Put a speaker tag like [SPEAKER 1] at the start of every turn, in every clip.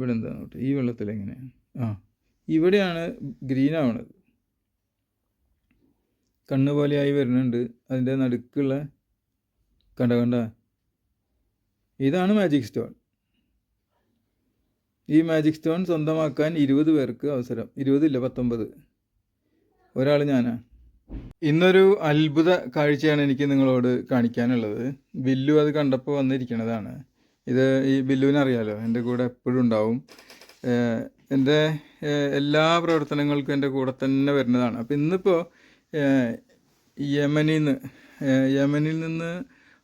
[SPEAKER 1] ഇവിടെ എന്താ ഈ വെള്ളത്തിൽ എങ്ങനെയാണ് ആ ഇവിടെയാണ് ഗ്രീൻ ആവണത് കണ്ണ് പോലെയായി വരുന്നുണ്ട്. അതിന്റെ നടുക്കുള്ള കണ്ട കണ്ട? ഇതാണ് മാജിക് സ്റ്റോൺ ഈ മാജിക് സ്റ്റോൺ സ്വന്തമാക്കാൻ ഇരുപത് പേർക്ക് അവസരം. ഇരുപതില്ല പത്തൊമ്പത്. ഒരാൾ ഞാനാ. ഇന്നൊരു അത്ഭുത കാഴ്ചയാണ് എനിക്ക് നിങ്ങളോട് കാണിക്കാനുള്ളത്. ബില്ലു അത് കണ്ടപ്പോൾ വന്നിരിക്കണതാണ്. ഇത് ഈ ബില്ലുവിനെ അറിയാലോ എന്റെ കൂടെ എപ്പോഴും ഉണ്ടാവും. എന്റെ എല്ലാ പ്രവർത്തനങ്ങൾക്കും എന്റെ കൂടെ തന്നെ വരുന്നതാണ്. അപ്പോൾ ഇന്നിപ്പോൾ യമനിൽ നിന്ന് യമനിൽ നിന്ന്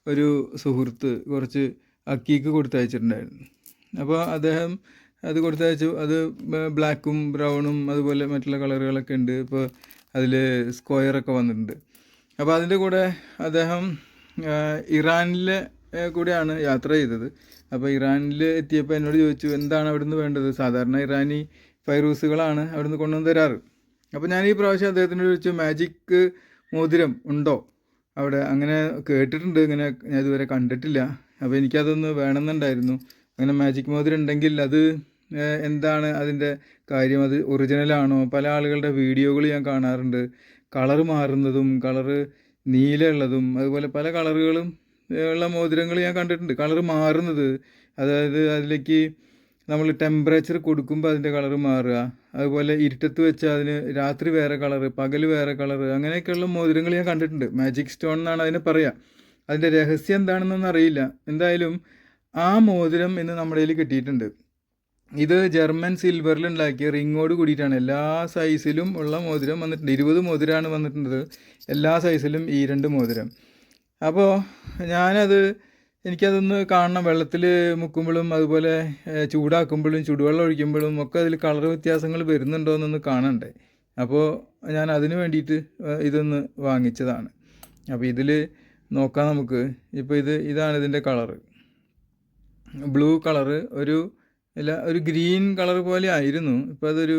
[SPEAKER 1] ഒരു സുഹൃത്ത് കുറച്ച് അക്കീക്ക് കൊടുത്തയച്ചിട്ടുണ്ടായിരുന്നു. അപ്പോൾ അദ്ദേഹം അത് കൊടുത്തയച്ചു. അത് ബ്ലാക്കും ബ്രൗണും അതുപോലെ മറ്റുള്ള കളറുകളൊക്കെ ഉണ്ട്. ഇപ്പോൾ അതിൽ സ്ക്വയറൊക്കെ വന്നിട്ടുണ്ട്. അപ്പോൾ അതിന്റെ കൂടെ അദ്ദേഹം ഇറാനിലെ കൂടെയാണ് യാത്ര ചെയ്തത്. അപ്പോൾ ഇറാനിൽ എത്തിയപ്പോൾ എന്നോട് ചോദിച്ചു എന്താണ് അവിടുന്ന് വേണ്ടത്? സാധാരണ ഇറാനി ഫൈറൂസുകളാണ് അവിടുന്ന് കൊണ്ടുവന്ന് തരാറ്. അപ്പോൾ ഞാൻ ഈ പ്രാവശ്യം അദ്ദേഹത്തിനോട് ചോദിച്ചു മാജിക് മോതിരം ഉണ്ടോ? അവിടെ അങ്ങനെ കേട്ടിട്ടുണ്ട് ഇങ്ങനെ ഞാൻ ഇതുവരെ കണ്ടിട്ടില്ല. അപ്പോൾ എനിക്കതൊന്ന് വേണമെന്നുണ്ടായിരുന്നു. അങ്ങനെ മാജിക് മോതിരം ഉണ്ടെങ്കിൽ അത് എന്താണ് അതിന്റെ കാര്യം? അത് ഒറിജിനലാണോ പല ആളുകളുടെ വീഡിയോകൾ ഞാൻ കാണാറുണ്ട്. കളറ് മാറുന്നതും കളറ് നീലയുള്ളതും അതുപോലെ പല കളറുകളും ഉള്ള മോതിരങ്ങൾ ഞാൻ കണ്ടിട്ടുണ്ട്. കളറ് മാറുന്നത്. അതായത് അതിലേക്ക് നമ്മൾ ടെമ്പറേച്ചർ കൊടുക്കുമ്പോൾ അതിന്റെ കളർ മാറുക. അതുപോലെ ഇരുട്ടത്ത് വെച്ചാൽ അതിന് രാത്രി വേറെ കളറ് പകൽ വേറെ കളറ് അങ്ങനെയൊക്കെയുള്ള മോതിരങ്ങൾ ഞാൻ കണ്ടിട്ടുണ്ട്. മാജിക് സ്റ്റോൺ എന്നാണ് അതിനെ പറയുക അതിന്റെ രഹസ്യം എന്താണെന്നൊന്നും അറിയില്ല. എന്തായാലും ആ മോതിരം ഇന്ന് നമ്മുടെ കയ്യിൽ കിട്ടിയിട്ടുണ്ട്. ഇത് ജർമ്മൻ സിൽവറിൽ ഉണ്ടാക്കിയ റിങ്ങോട് കൂടിയിട്ടാണ്. എല്ലാ സൈസിലും ഉള്ള മോതിരം വന്നിട്ടുണ്ട്. ഇരുപത് മോതിരമാണ് വന്നിട്ടുള്ളത്. എല്ലാ സൈസിലും ഈ രണ്ട് മോതിരം. അപ്പോൾ ഞാനത് എനിക്കതൊന്ന് കാണണം. വെള്ളത്തിൽ മുക്കുമ്പോഴും അതുപോലെ ചൂടാക്കുമ്പോഴും ചൂടുവെള്ളം ഒഴിക്കുമ്പോഴും ഒക്കെ അതിൽ കളർ വ്യത്യാസങ്ങൾ വരുന്നുണ്ടോ എന്നൊന്ന് കാണണ്ടേ? അപ്പോൾ ഞാൻ അതിന് വേണ്ടിയിട്ട് ഇതൊന്ന് വാങ്ങിച്ചതാണ്. അപ്പോൾ ഇതിൽ നോക്കാം നമുക്ക്. ഇപ്പോൾ ഇത് ഇതാണ് ഇതിന്റെ കളറ്. ബ്ലൂ കളറ് ഒരു ഇല്ല ഒരു ഗ്രീൻ കളർ പോലെ ആയിരുന്നു. ഇപ്പോൾ അതൊരു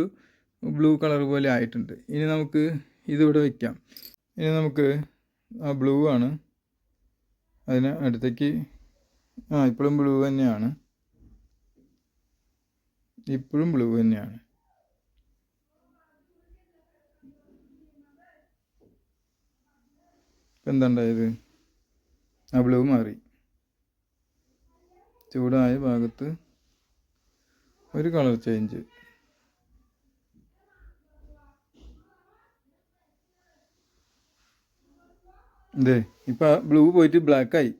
[SPEAKER 1] ബ്ലൂ കളർ പോലെ ആയിട്ടുണ്ട്. ഇനി നമുക്ക് ഇതിവിടെ വയ്ക്കാം ഇനി നമുക്ക് ആ ബ്ലൂ ആണ്. അതിന് അടുത്തേക്ക് ആ ഇപ്പോഴും ബ്ലൂ തന്നെയാണ്. ഇപ്പോഴും ബ്ലൂ തന്നെയാണ്. ഇപ്പം എന്താ ആ ബ്ലൂ മാറി. ചൂടായ ഭാഗത്ത് ഒരു കളർ ചേഞ്ച് ഇതേ ഇപ്പം ബ്ലൂ പോയിട്ട് ബ്ലാക്കായി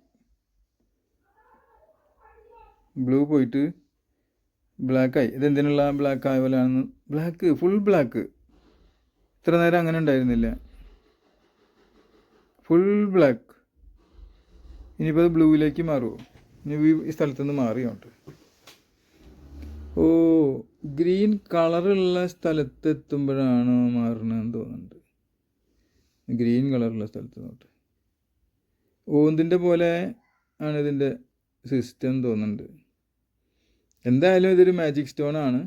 [SPEAKER 1] ബ്ലൂ പോയിട്ട് ബ്ലാക്കായി ഇതെന്തിനുള്ള ബ്ലാക്ക് ആയ പോലെയാണെന്ന്. ബ്ലാക്ക് ഫുൾ ബ്ലാക്ക് ഇത്ര നേരം അങ്ങനെ ഉണ്ടായിരുന്നില്ല. ഫുൾ ബ്ലാക്ക് ഇനിയിപ്പോൾ അത് ബ്ലൂവിലേക്ക് മാറുമോ ഇനി ഈ- സ്ഥലത്തു നിന്ന് ഓ ഗ്രീൻ കളറുള്ള സ്ഥലത്ത് എത്തുമ്പോഴാണോ മാറണമെന്ന് തോന്നുന്നുണ്ട്. ഗ്രീൻ കളറുള്ള സ്ഥലത്ത് നോട്ട് ഓന്തിന്റെ പോലെ ആണ് ഇതിന്റെ സിസ്റ്റം തോന്നുന്നുണ്ട്. എന്തായാലും ഇതൊരു മാജിക് സ്റ്റോൺ ആണ്.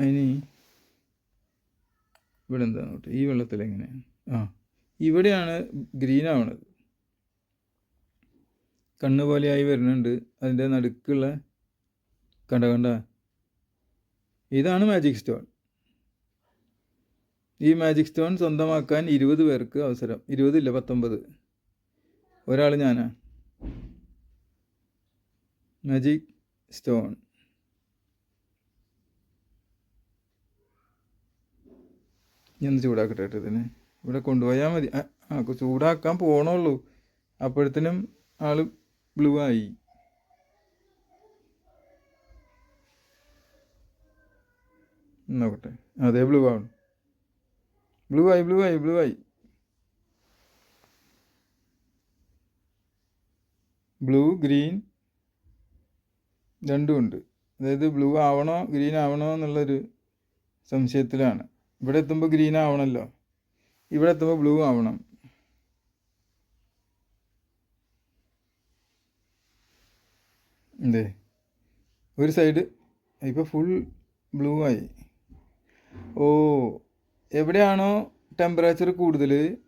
[SPEAKER 1] അതിന് ഇവിടെ എന്താ നോട്ടെ ഈ വെള്ളത്തിൽ എങ്ങനെയാണ് ആ ഇവിടെയാണ് ഗ്രീൻ ആവണത്. കണ്ണ് പോലെയായി വരുന്നുണ്ട്. അതിന്റെ നടുക്കുള്ള കണ്ട കണ്ട. ഇതാണ് മാജിക് സ്റ്റോൺ ഈ മാജിക് സ്റ്റോൺ സ്വന്തമാക്കാൻ ഇരുപത് പേർക്ക് അവസരം. ഇരുപതില്ല പത്തൊമ്പത്. ഒരാൾ ഞാനാ. മാജിക് സ്റ്റോൺ ഞാൻ ചൂടാക്കട്ടെ കേട്ടോ ഇതിന്. ഇവിടെ കൊണ്ടുപോയാൽ മതി. ആ ചൂടാക്കാൻ പോണുള്ളൂ. അപ്പോഴത്തേനും ആൾ ബ്ലൂ ആയി. നോക്കട്ടെ. അതേ ബ്ലൂ ആണ് ബ്ലൂ ആയി ബ്ലൂ ആയി ബ്ലൂ ആയി ബ്ലൂ ഗ്രീൻ രണ്ടും ഉണ്ട്. അതായത് ബ്ലൂ ആവണോ ഗ്രീൻ ആവണോ എന്നുള്ളൊരു സംശയത്തിലാണ്. ഇവിടെ എത്തുമ്പോൾ ഗ്രീൻ ആവണമല്ലോ ഇവിടെ എത്തുമ്പോൾ ബ്ലൂ ആവണം. എന്തേ ഒരു സൈഡ് ഇപ്പോൾ ഫുൾ ബ്ലൂ ആയി. ഓ എവിടെയാണോ ടെമ്പറേച്ചർ കൂടുതൽ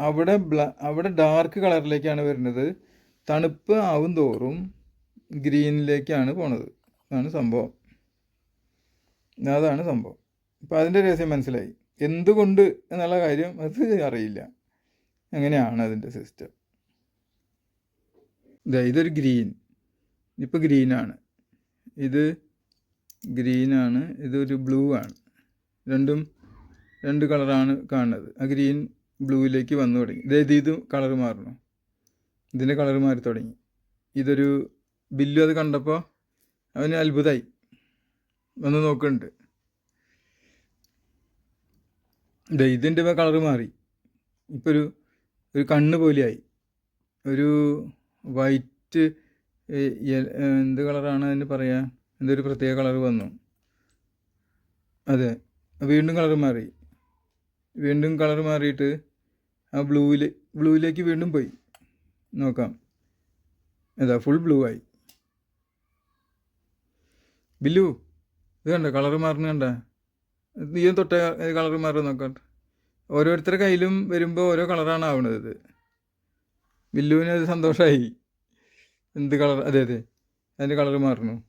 [SPEAKER 1] അവിടെ ബ്ലാ അവിടെ ഡാർക്ക് കളറിലേക്കാണ് വരുന്നത്. തണുപ്പ് ആവും തോറും ഗ്രീനിലേക്കാണ് പോണത്. അതാണ് സംഭവം. അതാണ് സംഭവം. അപ്പോൾ അതിന്റെ രഹസ്യം മനസ്സിലായി. എന്തുകൊണ്ട് എന്നുള്ള കാര്യം അത് അറിയില്ല. അങ്ങനെയാണ് അതിന്റെ സിസ്റ്റം ഇതാ ഇതൊരു ഗ്രീൻ ഇപ്പോൾ ഗ്രീനാണ് ഇത് ഗ്രീനാണ് ഇതൊരു ബ്ലൂ ആണ്. രണ്ടും രണ്ട് കളറാണ് കാണുന്നത്. ആ ഗ്രീൻ ബ്ലൂയിലേക്ക് വന്നു തുടങ്ങി. ഇതായത് ഇത് കളർ മാറണം. ഇതിന്റെ കളർ മാറി തുടങ്ങി. ഇതൊരു ബില്ലു അത് കണ്ടപ്പോൾ അവന് അത്ഭുതമായി വന്ന് നോക്കുന്നുണ്ട് ഇതാ ഇതിന്റെ കളർ മാറി. ഇപ്പോൾ ഒരു ഒരു കണ്ണ് പോലെയായി. ഒരു വൈറ്റ് എന്ത് കളറാണ് അതിന് പറയുക എന്തൊരു പ്രത്യേക കളർ വന്നു. അതെ വീണ്ടും കളർ മാറി. വീണ്ടും കളർ മാറിയിട്ട് ആ ബ്ലൂവിൽ ബ്ലൂവിലേക്ക് വീണ്ടും പോയി. നോക്കാം. അതാ ഫുൾ ബ്ലൂ ആയി. ബില്ലു ഇത് കണ്ട? കളർ മാറുന്ന കണ്ട? നീയും തൊട്ട കളർ മാറും നോക്കാം. ഓരോരുത്തരുടെ കയ്യിലും വരുമ്പോൾ ഓരോ കളറാണ് ആവണത് ഇത്. ബില്ലുവിന് അത് സന്തോഷമായി എന്ത് കളർ? അതെ അതെ. അതിന്റെ കളർ മാറുന്നു.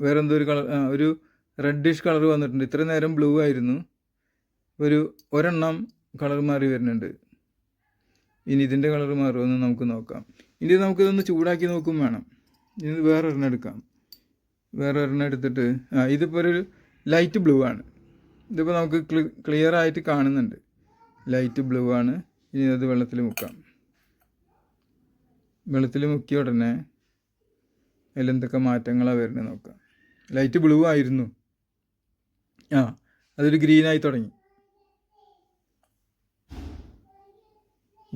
[SPEAKER 1] വേറെന്തോ ഒരു കളർ ഒരു റെഡിഷ് കളർ വന്നിട്ടുണ്ട്. ഇത്ര നേരം ബ്ലൂ ആയിരുന്നു. ഒരു ഒരെണ്ണം കളർ മാറി വരുന്നുണ്ട്. ഇനി ഇതിന്റെ കളർ മാറുമെന്ന് നമുക്ക് നോക്കാം. ഇനി നമുക്കിതൊന്ന് ചൂടാക്കി നോക്കും വേണം. ഇനി വേറെ ഒരെണ്ണം എടുക്കാം. വേറെ ഒരെണ്ണം എടുത്തിട്ട് ആ ഇതിപ്പോൾ ഒരു ലൈറ്റ് ബ്ലൂ ആണ്. ഇതിപ്പോൾ നമുക്ക് ക്ലിയർ ആയിട്ട് കാണുന്നുണ്ട്. ലൈറ്റ് ബ്ലൂ ആണ്. ഇനി അത് വെള്ളത്തിൽ മുക്കാം. വെള്ളത്തിൽ മുക്കിയ ഉടനെ അതിലെന്തൊക്കെ മാറ്റങ്ങളാണ് വരുന്നത് നോക്കാം. ലൈറ്റ് ബ്ലൂ ആയിരുന്നു. ആ അതൊരു ഗ്രീനായി തുടങ്ങി.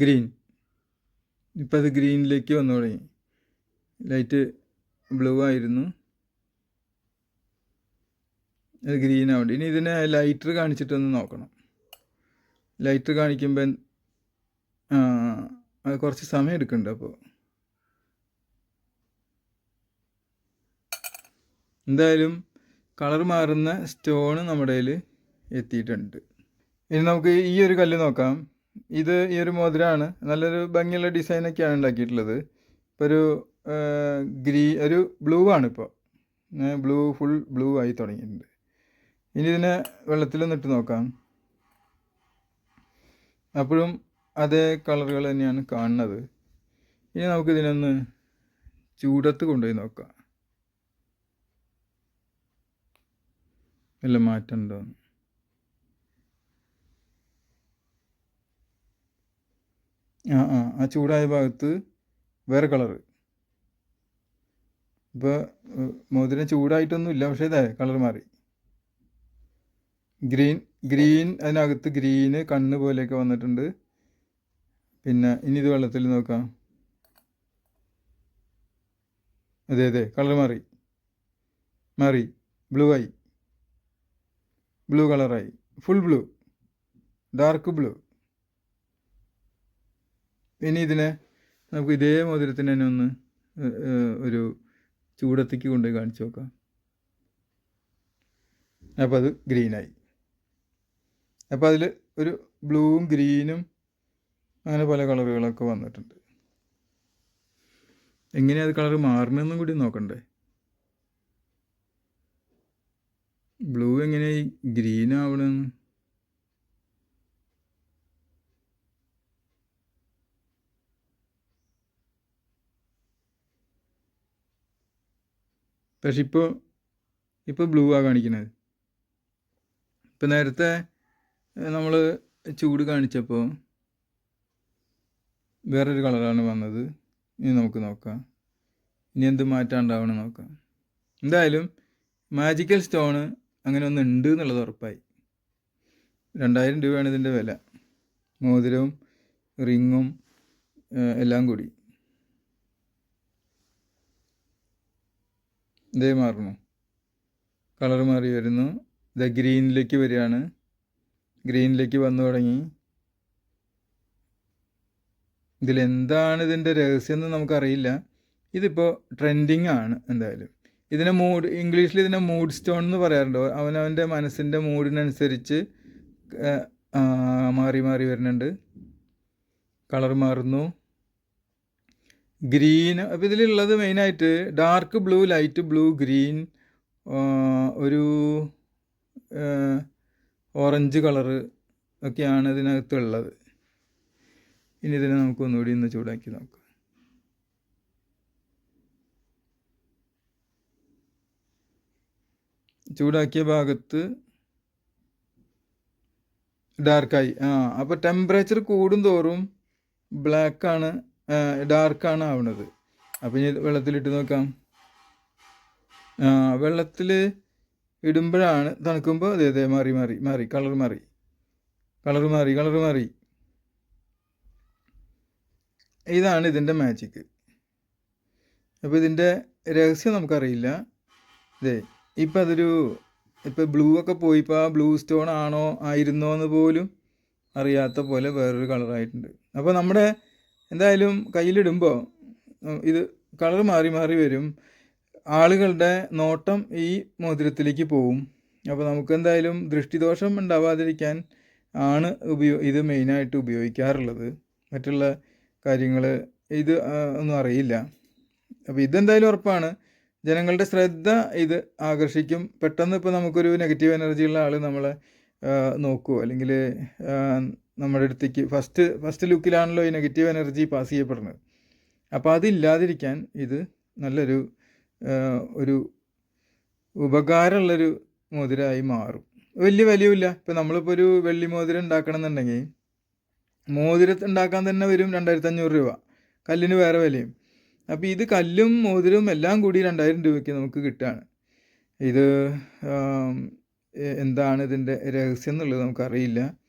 [SPEAKER 1] ഗ്രീൻ ഇപ്പം അത് ഗ്രീനിലേക്ക് വന്നു തുടങ്ങി. ലൈറ്റ് ബ്ലൂ ആയിരുന്നു. അത് ഗ്രീൻ ആവണ്ട ഇനി ഇതിനെ ലൈറ്റർ കാണിച്ചിട്ടൊന്ന് നോക്കണം. ലൈറ്റർ കാണിക്കുമ്പോൾ അത് കുറച്ച് സമയം എടുക്കുന്നുണ്ട് അപ്പോൾ എന്തായാലും കളർ മാറുന്ന സ്റ്റോണ് നമ്മുടെ കയ്യിൽ എത്തിയിട്ടുണ്ട്. ഇനി നമുക്ക് ഈ ഒരു കല്ല് നോക്കാം. ഇത് ഈ ഒരു മോതിരമാണ് നല്ലൊരു ഭംഗിയുള്ള ഡിസൈനൊക്കെയാണ് ഉണ്ടാക്കിയിട്ടുള്ളത്. ഇപ്പോൾ ഒരു ഗ്രീ ഒരു ബ്ലൂ ആണ് ഇപ്പോൾ ബ്ലൂ ഫുൾ ബ്ലൂ ആയി തുടങ്ങിയിട്ടുണ്ട്. ഇനി ഇതിനെ വെള്ളത്തിലൊന്ന് ഇട്ട് നോക്കാം. അപ്പോഴും അതേ കളറുകൾ തന്നെയാണ് കാണുന്നത്. ഇനി നമുക്ക് ഇതിനൊന്ന് ചൂടത്ത് കൊണ്ടുപോയി നോക്കാം. വല്ല മാറ്റം ഉണ്ടോ ആ ആ ആ ചൂടായ ഭാഗത്ത് വേറെ കളറ്. ഇപ്പോൾ മോതിരം ചൂടായിട്ടൊന്നുമില്ല പക്ഷേ ഇതേ കളർ മാറി. ഗ്രീൻ ഗ്രീൻ അതിനകത്ത് ഗ്രീന് കണ്ണ് പോലെയൊക്കെ വന്നിട്ടുണ്ട്. പിന്നെ ഇനി ഇത് വെള്ളത്തിൽ നോക്കാം. അതെ അതെ കളർ മാറി. മാറി. ബ്ലൂ ആയി. ബ്ലൂ കളറായി. Full blue. Dark blue. ഇനി ഇതിനെ നമുക്ക് ഇതേ മോതിരത്തിന് തന്നെ ഒന്ന് ഒരു ചൂടത്തേക്ക് കൊണ്ടുപോയി കാണിച്ചു നോക്കാം. അപ്പോൾ അത് ഗ്രീനായി. അപ്പോൾ അതിൽ ഒരു ബ്ലൂവും ഗ്രീനും അങ്ങനെ പല കളറുകളൊക്കെ വന്നിട്ടുണ്ട്. എങ്ങനെയാണ് അത് കളർ മാറണമെന്നും കൂടി നോക്കണ്ടേ? ബ്ലൂ എങ്ങനെയായി ഗ്രീൻ ആവണമെന്ന് പക്ഷെ ഇപ്പോൾ ഇപ്പോൾ ബ്ലൂ ആ കാണിക്കുന്നത്. ഇപ്പം നേരത്തെ നമ്മൾ ചൂട് കാണിച്ചപ്പോൾ വേറൊരു കളറാണ് വന്നത്. ഇനി നമുക്ക് നോക്കാം. ഇനി എന്ത് മാറ്റം ഉണ്ടാവണം നോക്കാം. എന്തായാലും മാജിക്കൽ സ്റ്റോണ് അങ്ങനെ ഒന്ന് ഉണ്ട് എന്നുള്ളത് ഉറപ്പായി. രണ്ടായിരം രൂപയാണ് ഇതിന്റെ വില. മോതിരവും റിങ്ങും എല്ലാം കൂടി. ഇതേ മാറുന്നു കളർ മാറി വരുന്നു. ഇത് ഗ്രീനിലേക്ക് വരികയാണ്. ഗ്രീനിലേക്ക് വന്നു തുടങ്ങി. ഇതിലെന്താണ് ഇതിന്റെ രഹസ്യം എന്ന് നമുക്കറിയില്ല. ഇതിപ്പോൾ ട്രെൻഡിങ് ആണ് എന്തായാലും. ഇതിനെ മൂഡ് ഇംഗ്ലീഷിൽ ഇതിനെ മൂഡ് സ്റ്റോൺ എന്ന് പറയാറുണ്ട്. അവനവന്റെ മനസ്സിന്റെ മൂഡിനനുസരിച്ച് മാറി മാറി വരുന്നുണ്ട്. കളർ മാറുന്നു. ഗ്രീൻ അപ്പോൾ ഇതിലുള്ളത് മെയിനായിട്ട് dark blue light blue green ഒരു ഓറഞ്ച് കളറ് ഒക്കെയാണ് ഇതിനകത്തുള്ളത്. ഇനി ഇതിനെ നമുക്ക് ഒന്നുകൂടി ഒന്ന് ചൂടാക്കി നോക്കാം. ചൂടാക്കിയ ഭാഗത്ത് ഡാർക്കായി ആ അപ്പോൾ ടെമ്പറേച്ചർ കൂടും തോറും ബ്ലാക്കാണ് ഡാർക്കാണ് ആവണത്. അപ്പോൾ ഇനി വെള്ളത്തിലിട്ട് നോക്കാം. വെള്ളത്തിൽ ഇടുമ്പോഴാണ് തണുക്കുമ്പോൾ അതെ അതെ മാറി മാറി മാറി കളർ മാറി. കളർ മാറി കളർ മാറി. ഇതാണ് ഇതിന്റെ മാജിക്ക് അപ്പോൾ ഇതിന്റെ രഹസ്യം നമുക്കറിയില്ല. ഇതേ ഇപ്പം അതൊരു ഇപ്പം ബ്ലൂ ഒക്കെ പോയി ഇപ്പോൾ ആ ബ്ലൂ സ്റ്റോൺ ആണോ ആയിരുന്നോ എന്ന് പോലും അറിയാത്ത പോലെ വേറൊരു കളറായിട്ടുണ്ട് അപ്പോൾ നമ്മുടെ എന്തായാലും കയ്യിലിടുമ്പോൾ ഇത് കളർ മാറി മാറി വരും. ആളുകളുടെ നോട്ടം ഈ മോതിരത്തിലേക്ക് പോവും. അപ്പോൾ നമുക്ക് എന്തായാലും ദൃഷ്ടിദോഷം ഉണ്ടാവാതിരിക്കാൻ ആണ് ഉപയോ ഇത് മെയിനായിട്ട് ഉപയോഗിക്കാറുള്ളത്. മറ്റുള്ള കാര്യങ്ങൾ ഇത് ഒന്നും അറിയില്ല. അപ്പോൾ ഇതെന്തായാലും ഉറപ്പാണ്. ജനങ്ങളുടെ ശ്രദ്ധ ഇത് ആകർഷിക്കും. പെട്ടെന്ന് ഇപ്പോൾ നമുക്കൊരു നെഗറ്റീവ് എനർജിയുള്ള ആൾ നമ്മളെ നോക്കുമോ അല്ലെങ്കിൽ നമ്മുടെ അടുത്തേക്ക് ഫസ്റ്റ് ഫസ്റ്റ് ലുക്കിലാണല്ലോ ഈ നെഗറ്റീവ് എനർജി പാസ് ചെയ്യപ്പെടുന്നത്. അപ്പോൾ അതില്ലാതിരിക്കാൻ ഇത് നല്ലൊരു ഒരു ഉപകാരമുള്ളൊരു മോതിരമായി മാറും. വലിയ വിലയുമില്ല ഇപ്പം നമ്മളിപ്പോൾ ഒരു വെള്ളി മോതിരം ഉണ്ടാക്കണം എന്നുണ്ടെങ്കിൽ മോതിരം ഉണ്ടാക്കാൻ തന്നെ വരും രണ്ടായിരത്തി അഞ്ഞൂറ് രൂപ. കല്ലിന് വേറെ വിലയും. അപ്പോൾ ഇത് കല്ലും മോതിരവും എല്ലാം കൂടി രണ്ടായിരം രൂപയ്ക്ക് നമുക്ക് കിട്ടുകയാണ് ഇത് എന്താണ് ഇതിന്റെ രഹസ്യം എന്നുള്ളത് നമുക്കറിയില്ല.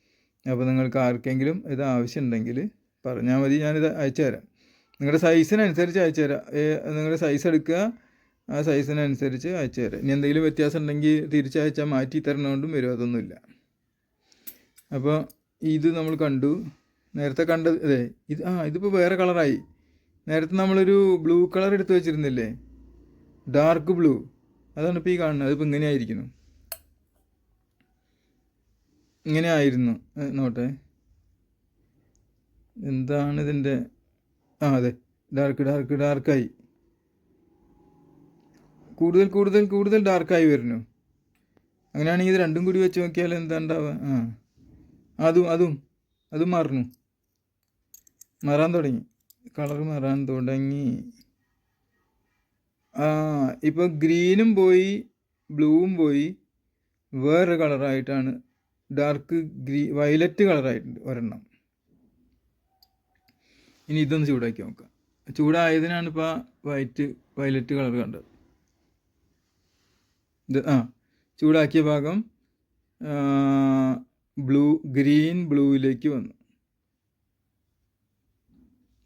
[SPEAKER 1] അപ്പോൾ നിങ്ങൾക്ക് ആർക്കെങ്കിലും ഇത് ആവശ്യമുണ്ടെങ്കിൽ പറഞ്ഞാൽ മതി ഞാനിത് അയച്ചു തരാം. നിങ്ങളുടെ സൈസിനനുസരിച്ച് അയച്ചു തരാം. നിങ്ങളുടെ സൈസ് എടുക്കുക ആ സൈസിനനുസരിച്ച് അയച്ചു തരാം. ഇനി എന്തെങ്കിലും വ്യത്യാസം ഉണ്ടെങ്കിൽ തിരിച്ചയച്ചാൽ മാറ്റി തരണോണ്ടും വരും അതൊന്നുമില്ല. അപ്പോൾ ഇത് നമ്മൾ കണ്ടു. നേരത്തെ കണ്ടത് അതെ ഇത് ആ ഇതിപ്പോൾ വേറെ കളറായി. നേരത്തെ നമ്മളൊരു ബ്ലൂ കളർ എടുത്ത് വെച്ചിരുന്നില്ലേ? Dark blue. അതാണ് ഇപ്പോൾ ഈ കാണുന്നത്. അതിപ്പോൾ ഇങ്ങനെ ആയിരിക്കുന്നു ഇങ്ങനെ ആയിരുന്നു നോട്ടെ. എന്താണ് ഇതിന്റെ? ആ അതെ. ഡാർക്ക് ഡാർക്ക് ഡാർക്കായി കൂടുതൽ കൂടുതൽ കൂടുതൽ ഡാർക്കായി വരുന്നു. അങ്ങനെയാണെങ്കിൽ ഇത് രണ്ടും കൂടി വെച്ച് നോക്കിയാൽ എന്താ ഉണ്ടാവുക ആ. അതും അതും അതും മാറുന്നു. മാറാൻ തുടങ്ങി. കളർ മാറാൻ തുടങ്ങി. ആ ഇപ്പോൾ ഗ്രീനും പോയി ബ്ലൂവും പോയി. വേറെ കളറായിട്ടാണ് ഡാർക്ക് ഗ്രീ വയലറ്റ് കളറായിട്ടുണ്ട് ഒരെണ്ണം. ഇനി ഇതൊന്ന് ചൂടാക്കി നോക്കാം. ചൂടായതിനാണ് ഇപ്പോൾ വൈറ്റ് വയലറ്റ് കളർ കണ്ടത്. ഇത് ആ ചൂടാക്കിയ ഭാഗം ബ്ലൂ ഗ്രീൻ ബ്ലൂവിലേക്ക് വന്നു.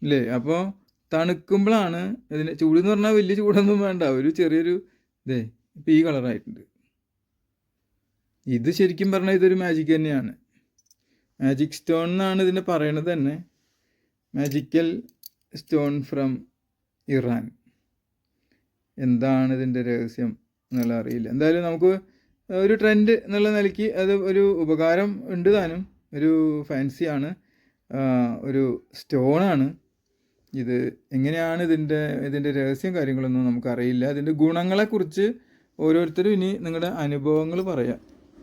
[SPEAKER 1] അല്ലേ അപ്പോൾ തണുക്കുമ്പോഴാണ് ഇതിന് ചൂട് എന്ന് പറഞ്ഞാൽ വലിയ ചൂടൊന്നും വേണ്ട. ഒരു ചെറിയൊരു ഇതേ ഇപ്പം ഈ കളറായിട്ടുണ്ട് ഇത് ശരിക്കും പറഞ്ഞാൽ ഇതൊരു മാജിക് തന്നെയാണ്. മാജിക് സ്റ്റോൺ എന്നാണ് ഇതിനെ പറയണത് തന്നെ. മാജിക്കൽ സ്റ്റോൺ ഫ്രം ഇറാൻ എന്താണ് ഇതിന്റെ രഹസ്യം എന്നുള്ള അറിയില്ല. എന്തായാലും നമുക്ക് ഒരു ട്രെൻഡ് എന്നുള്ള നിലയ്ക്ക് അത് ഒരു ഉപകാരം ഉണ്ട് താനും. ഒരു ഫാൻസിയാണ് ഒരു സ്റ്റോണാണ് ഇത് എങ്ങനെയാണ് ഇതിന്റെ ഇതിന്റെ രഹസ്യം കാര്യങ്ങളൊന്നും നമുക്കറിയില്ല. ഇതിന്റെ ഗുണങ്ങളെക്കുറിച്ച് ഓരോരുത്തരും ഇനി നിങ്ങളുടെ അനുഭവങ്ങൾ പറയാം.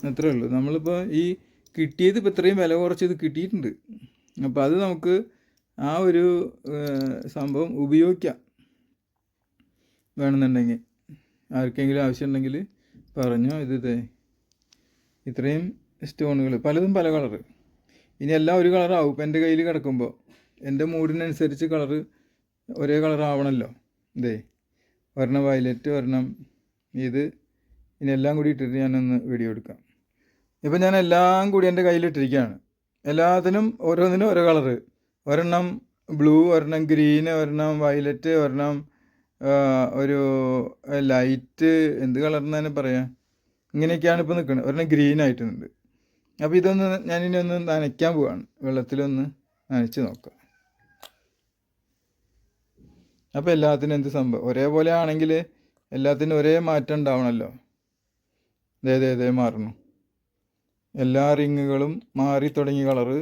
[SPEAKER 1] അത്രേ ഉള്ളൂ. നമ്മളിപ്പോൾ ഈ കിട്ടിയത് ഇപ്പോൾ ഇത്രയും വില കുറച്ചത് കിട്ടിയിട്ടുണ്ട്. അപ്പോൾ അത് നമുക്ക് ആ ഒരു സംഭവം ഉപയോഗിക്കാം. വേണമെന്നുണ്ടെങ്കിൽ. ആർക്കെങ്കിലും ആവശ്യമുണ്ടെങ്കിൽ പറഞ്ഞോ ഇതേ ഇത്രയും സ്റ്റോണുകൾ പലതും പല കളറ്. ഇനി എല്ലാം ഒരു കളറാവും. ഇപ്പം എന്റെ കയ്യിൽ കിടക്കുമ്പോൾ എന്റെ മൂഡിനനുസരിച്ച് കളറ് ഒരേ കളറാവണമല്ലോ ഇതേ ഒരെണ്ണം വയലറ്റ് ഒരെണ്ണം ഇത്. ഇനി എല്ലാം കൂടി ഇട്ടിട്ട് ഞാനൊന്ന് വീഡിയോ എടുക്കാം. ഇപ്പം ഞാൻ എല്ലാം കൂടി എന്റെ കയ്യിലിട്ടിരിക്കുകയാണ്. എല്ലാത്തിനും ഓരോന്നിനും ഓരോ കളറ്. ഒരെണ്ണം ബ്ലൂ ഒരെണ്ണം ഗ്രീന് ഒരെണ്ണം വയലറ്റ് ഒരെണ്ണം ഒരു ലൈറ്റ്. എന്ത് കളർ എന്ന് തന്നെ പറയാം? ഇങ്ങനെയൊക്കെയാണ് ഇപ്പോൾ നിൽക്കുന്നത്. ഒരെണ്ണം ഗ്രീൻ ആയിട്ടുണ്ട് അപ്പോൾ ഇതൊന്ന് ഞാനിനി ഒന്ന് നനയ്ക്കാൻ പോവാണ്. വെള്ളത്തിലൊന്ന് നനച്ച് നോക്കാം. അപ്പോൾ എല്ലാത്തിനും എന്ത് സംഭവം? ഒരേപോലെ ആണെങ്കിൽ എല്ലാത്തിനും ഒരേ മാറ്റം ഉണ്ടാവണമല്ലോ ദേ ദേ ദേ മാറണു എല്ലാ റിങ്ങുകളും മാറി തുടങ്ങി കളറ്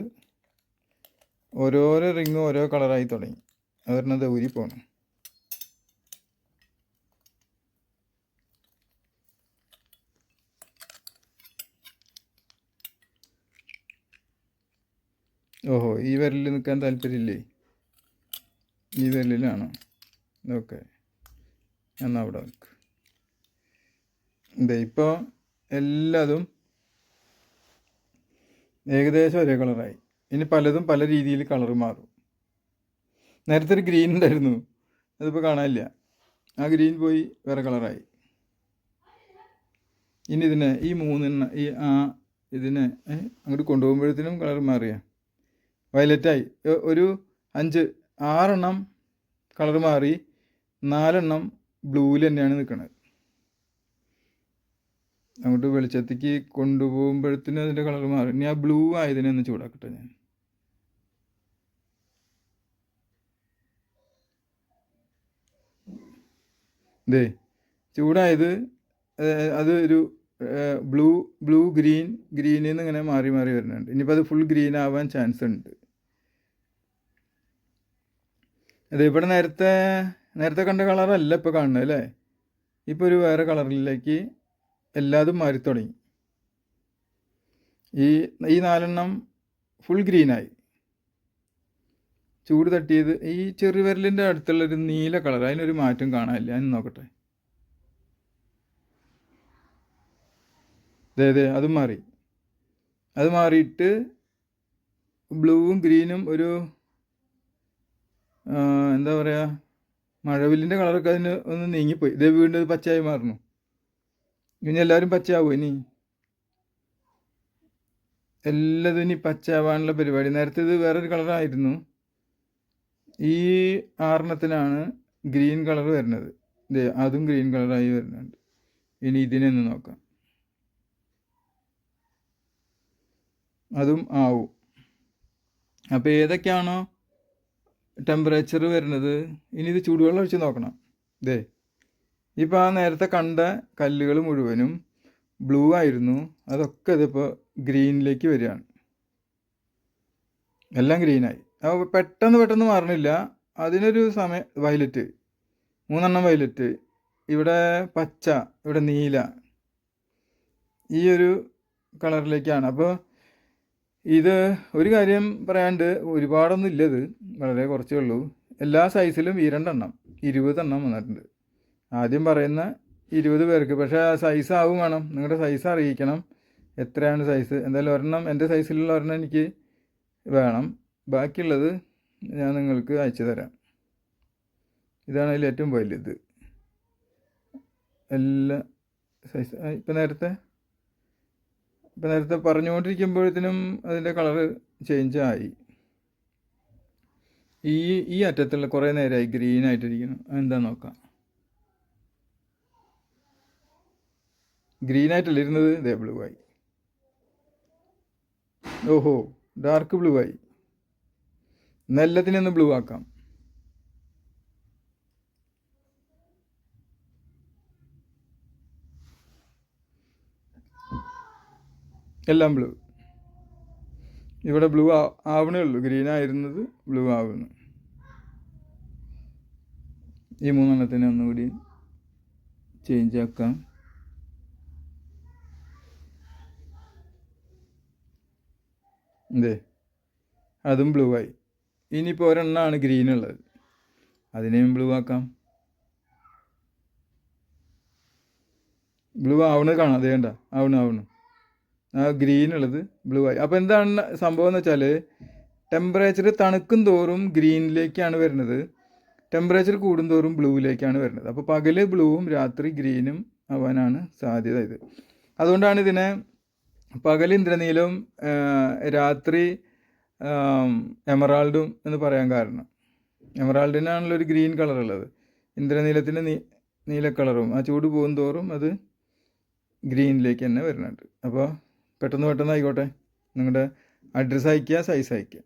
[SPEAKER 1] ഓരോരോ റിങ് ഓരോ കളറായി തുടങ്ങി. അതൊരെണ്ണത് ഊരി പോകണം ഓഹോ ഈ വിരലിൽ നിൽക്കാൻ താല്പര്യമില്ലേ? ഈ വിരലിലാണോ. ഓക്കെ. എന്നാൽ അവിടെ നിൽക്കുക ഇതേ ഇപ്പോൾ എല്ലാതും ഏകദേശം ഒരേ കളറായി. ഇനി പലതും പല രീതിയിൽ കളർ മാറും. നേരത്തെ ഒരു ഗ്രീൻ ഉണ്ടായിരുന്നു. അതിപ്പോൾ കാണാനില്ല. ആ ഗ്രീൻ പോയി വേറെ കളറായി. ഇനി ഇതിനെ ഈ മൂന്നെണ്ണ ഈ ആ ഇതിനെ അങ്ങോട്ട് കൊണ്ടുപോകുമ്പോഴത്തേനും കളർ മാറിയ. വയലറ്റായി. ഒരു അഞ്ച് ആറെണ്ണം കളർ മാറി. നാലെണ്ണം ബ്ലൂവിൽ തന്നെയാണ് നിൽക്കുന്നത് അങ്ങോട്ട് വെളിച്ചത്തേക്ക് കൊണ്ടുപോകുമ്പോഴത്തേനും അതിന്റെ കളർ മാറി. ഇനി ആ ബ്ലൂ ആയതിനെ ഒന്ന് ചൂടാക്കട്ടെ ഞാൻ. ദേ ചൂടായത് അത് ഒരു ബ്ലൂ ബ്ലൂ ഗ്രീൻ ഗ്രീനിൽ നിന്ന് ഇങ്ങനെ മാറി മാറി വരുന്നുണ്ട്. ഇനിയിപ്പോൾ അത് ഫുൾ ഗ്രീൻ ആവാൻ ചാൻസ് ഉണ്ട്. അതെ ഇവിടെ നേരത്തെ നേരത്തെ കണ്ട കളറല്ല ഇപ്പോൾ കാണുന്നത് അല്ലേ? ഇപ്പോൾ ഒരു വേറെ കളറിലേക്ക് എല്ലാതും മാറി തുടങ്ങി. ഈ ഈ നാലെണ്ണം ഫുൾ ഗ്രീനായി ചൂട് തട്ടിയത് ഈ ചെറുവിരലിന്റെ അടുത്തുള്ളൊരു നീല കളർ അതിനൊരു മാറ്റം കാണാനില്ല. അതിന് നോക്കട്ടെ. അതെ അതെ അതും മാറി. അത് മാറിയിട്ട് ബ്ലൂവും ഗ്രീനും ഒരു എന്താ പറയുക മഴവില്ലിന്റെ കളറൊക്കെ അതിന് ഒന്ന് നീങ്ങിപ്പോയി. ഇതേ വീണ്ടും പച്ചയായി മാറുന്നു. ഇനി എല്ലാവരും പച്ചയാവും ഇനി? എല്ലാതും ഇനി പച്ചയാവാനുള്ള പരിപാടി. നേരത്തെ ഇത് വേറൊരു കളറായിരുന്നു. ഈ ആറെണ്ണത്തിനാണ് ഗ്രീൻ കളർ വരുന്നത്. ഇതേ അതും ഗ്രീൻ കളറായി വരുന്നുണ്ട്. ഇനി ഇതിനെ ഒന്ന് നോക്കാം. അതും ആവും. അപ്പോൾ ഏതൊക്കെയാണോ ടെമ്പറേച്ചർ വരുന്നത്? ഇനി ഇത് ചൂടുവെള്ളം ഒഴിച്ച് നോക്കണം. ദേ ഇപ്പോൾ ആ നേരത്തെ കണ്ട കല്ലുകൾ മുഴുവനും ബ്ലൂ ആയിരുന്നു. അതൊക്കെ ഇതിപ്പോൾ ഗ്രീനിലേക്ക് വരികയാണ്. എല്ലാം ഗ്രീനായി. അപ്പോൾ പെട്ടെന്ന് പെട്ടെന്ന് മാറണില്ല. അതിനൊരു സമയം വയലറ്റ്. മൂന്നെണ്ണം വയലറ്റ്. ഇവിടെ പച്ച ഇവിടെ നീല. ഈ ഒരു കളറിലേക്കാണ്. അപ്പോൾ ഇത് ഒരു കാര്യം പറയാണ്ട് ഒരുപാടൊന്നും ഇല്ലത് വളരെ കുറച്ചേ ഉള്ളൂ. എല്ലാ സൈസിലും ഈ രണ്ടെണ്ണം ഇരുപതെണ്ണം വന്നിട്ടുണ്ട്. ആദ്യം പറയുന്ന ഇരുപത് പേർക്ക്. പക്ഷേ ആ സൈസ് ആവും വേണം. നിങ്ങളുടെ സൈസ് അറിയിക്കണം. എത്രയാണ് സൈസ് എന്തായാലും ഒരെണ്ണം എന്റെ സൈസിലുള്ള ഒരെണ്ണം എനിക്ക് വേണം. ബാക്കിയുള്ളത് ഞാൻ നിങ്ങൾക്ക് അയച്ചു തരാം. ഇതാണ് അതിൽ ഏറ്റവും വലുത്. എല്ലാ സൈസ് ഇപ്പം നേരത്തെ ഇപ്പം നേരത്തെ പറഞ്ഞുകൊണ്ടിരിക്കുമ്പോഴത്തേനും അതിന്റെ കളറ് ആയി. ഈ ഈ അറ്റത്തുള്ള കുറേ നേരമായി ഗ്രീൻ ആയിട്ടിരിക്കുന്നു. എന്താ നോക്കാം. ഗ്രീൻ ആയിട്ടല്ല ഇരുന്നത്? ഇതേ ബ്ലൂ ആയി. ഓഹോ ഡാർക്ക് ബ്ലൂ ആയി. എന്നാൽ ഒന്ന് ബ്ലൂ ആക്കാം. എല്ലാം ബ്ലൂ ഇവിടെ ബ്ലൂ ആവണേ ഉള്ളൂ. ഗ്രീൻ ആയിരുന്നത് ബ്ലൂ ആവുന്നു. ഈ മൂന്നെണ്ണത്തിനെ ഒന്നുകൂടി ചേഞ്ച് ആക്കാം. എന്തേ? അതും ബ്ലൂ ആയി. ഇനിയിപ്പോൾ ഒരെണ്ണമാണ് ഗ്രീൻ ഉള്ളത്. അതിനെയും ബ്ലൂ ആക്കാം. ബ്ലൂ ആവണത് കാണാം. അതേ കണ്ട. ആവണു ആവണു. ആ ഗ്രീൻ ഉള്ളത് ബ്ലൂ ആയി. അപ്പോൾ എന്താണ് സംഭവം എന്ന് വെച്ചാൽ ടെമ്പറേച്ചർ തണുക്കും തോറും ഗ്രീനിലേക്കാണ് വരുന്നത്. ടെമ്പറേച്ചർ കൂടുന്തോറും ബ്ലൂവിലേക്കാണ് വരുന്നത്. അപ്പോൾ പകൽ ബ്ലൂവും രാത്രി ഗ്രീനും ആവാനാണ് സാധ്യത ഇത്. അതുകൊണ്ടാണ് ഇതിനെ പകൽ ഇന്ദ്രനീലവും രാത്രി എമറാൾഡും എന്ന് പറയാൻ കാരണം. എമറാൾഡിനാണല്ലോ ഒരു ഗ്രീൻ കളർ ഉള്ളത് ഇന്ദ്രനീലത്തിന് നീ നീല കളറും ആ ചൂട് പോകും തോറും അത് ഗ്രീനിലേക്ക് തന്നെ വരുന്നുണ്ട്. അപ്പോൾ പെട്ടെന്ന് പെട്ടെന്ന് ആയിക്കോട്ടെ. നിങ്ങളുടെ അഡ്രസ്സ് അയയ്ക്കുക സൈസ് അയയ്ക്കുക.